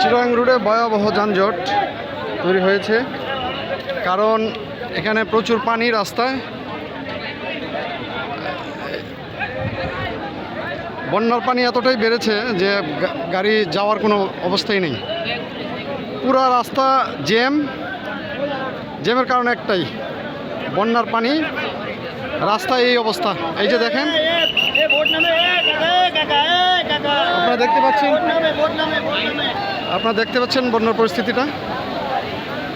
চিরাং রোডে ভয়াবহ যানজট তৈরি হয়েছে। কারণ এখানে প্রচুর পানি রাস্তায় বন্যার পানি এতটাই বেড়েছে যে গাড়ি যাওয়ার কোনো অবস্থাই নেই। পুরা রাস্তা জ্যাম। জ্যামের কারণ একটাই, বন্যার পানি। রাস্তায় এই অবস্থা। এই যে দেখেন। আপনারা দেখতে পাচ্ছেন? আপনারা দেখতে পাচ্ছেন বন্যার পরিস্থিতিটা?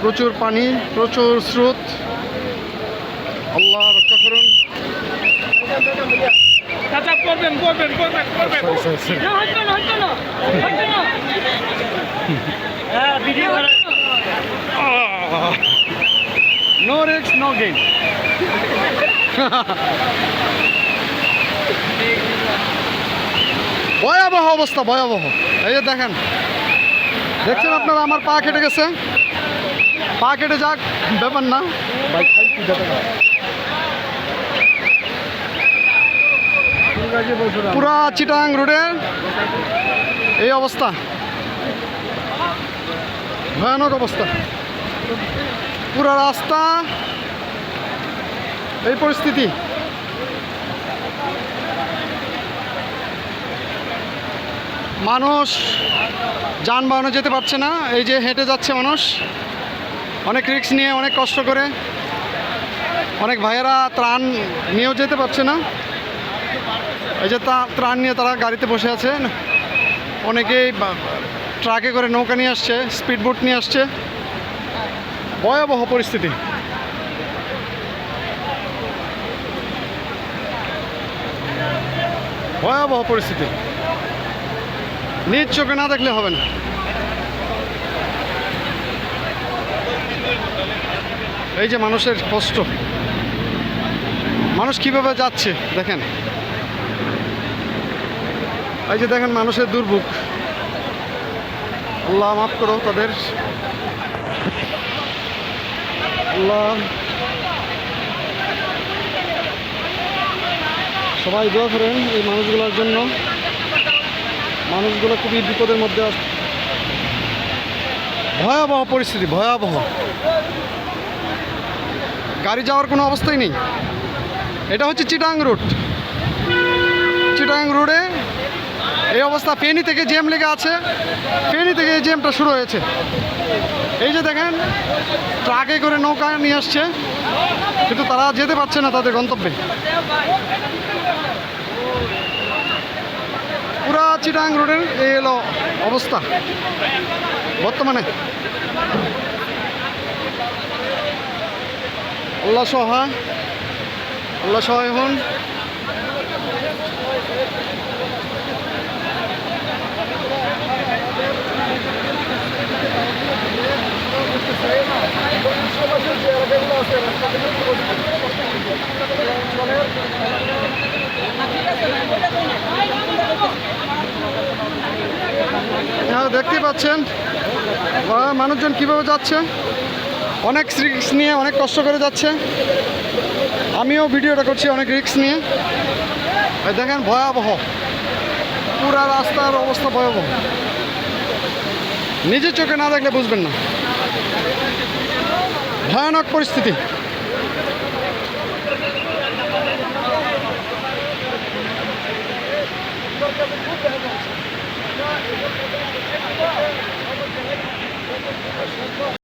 প্রচুর পানি প্রচুর স্রোত। আল্লাহ রক্ষা করুন. না হ্যাঁ রিক্স নো গেম ভয়াবহ অবস্থা ভয়াবহ। এই যে দেখেন দেখছেন আপনারা আমার পা কেটে গেছে? পা কেটে যাক, ব্যাপার না। পুরা চিটাং রোডে এই অবস্থা। ভয়ানক অবস্থা। পুরা রাস্তা, এই পরিস্থিতি। মানুষ যানবাহনে যেতে পারছে না, এই যে হেঁটে যাচ্ছে মানুষ। অনেক রিস্ক নিয়ে, অনেক কষ্ট করে। অনেক ভাইয়েরা ত্রাণ নিয়েও যেতে পারছে না। এই যে তা ত্রাণ নিয়ে তারা গাড়িতে বসে আছে। অনেকেই ট্রাকে করে নৌকা নিয়ে আসছে স্পিড বোট নিয়ে আসছে। ভয়াবহ পরিস্থিতি। ভয়াবহ পরিস্থিতি। নিজ চোখে না দেখলে হবে না। এই যে মানুষের কষ্ট। মানুষ কীভাবে যাচ্ছে, দেখেন। এই যে দেখেন মানুষের দুর্ভোগ। আল্লাহ মাফ করো তাদের। আল্লাহ। সবাই দোয়া করেন এই মানুষগুলোর জন্য। মানুষগুলো খুবই বিপদের মধ্যে আছে ভয়াবহ পরিস্থিতি, ভয়াবহ। গাড়ি যাওয়ার কোনো অবস্থাই নেই। এটা হচ্ছে চিটাং রোড। চিটাং রোডে এই অবস্থা, ফেনি থেকে জ্যাম লেগে আছে। ফেনি থেকে এই জ্যামটা শুরু হয়েছে। এই যে দেখেন, ট্রাকে করে নৌকা নিয়ে আসছে, কিন্তু তারা যেতে পারছে না তাদের গন্তব্যে পুরা চিটাং রোডের এই হলো অবস্থা। বর্তমানে। আল্লাহ সহায়। আল্লাহ সহায় হন। দেখতেই পাচ্ছেন মানুষজন কীভাবে যাচ্ছে। অনেক রিক্স নিয়ে অনেক কষ্ট করে যাচ্ছে। আমিও ভিডিওটা করছি অনেক রিক্স নিয়ে। দেখেন ভয়াবহ। পুরা রাস্তার অবস্থা ভয়াবহ। নিজের চোখে না দেখলে বুঝবেন না। ভয়ানক পরিস্থিতি। 私はそれ。